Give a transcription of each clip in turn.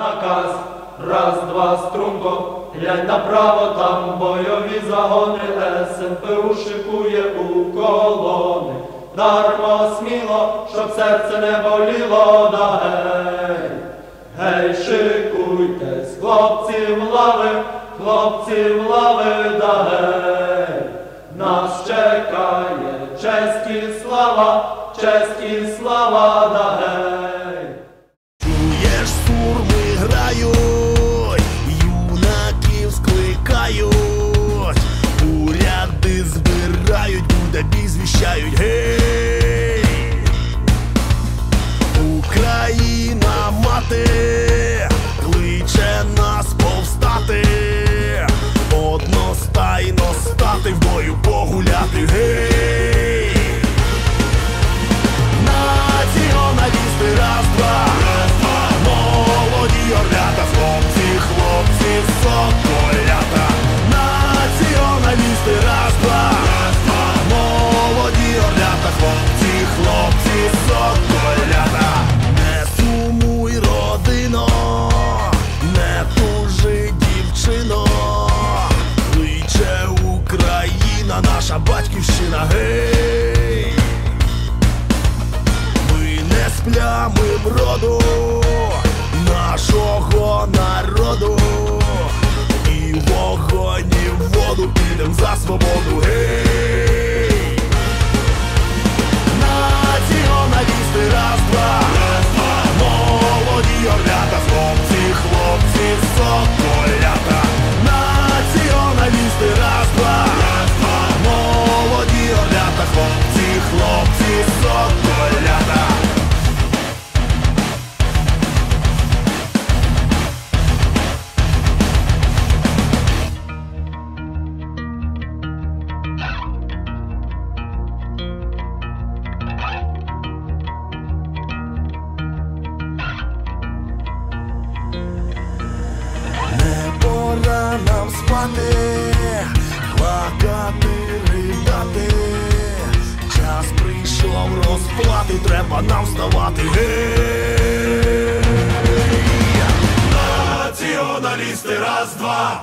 Наказ, раз, два, струнко, глянь направо, там бойові загони, СНПУ шикує у колони. Дармо сміло, щоб серце не боліло, да гей. Гей, шикуйтесь, хлопці в лави, хлопці в лави, да гей. Нас чекає честь і слава, честь і слава, да гей. Стати в бою погуляти, гей! Наша батьківщина, гей! Ми не сплямим роду нашого народу, і вогонь, і в воду підем за свободу. Гей! Спати, плакати, ридати. Час прийшов розплати, треба нам вставати. Гей! Націоналісти раз, два.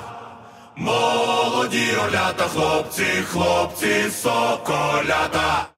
Молоді олята, хлопці, хлопці, соколята.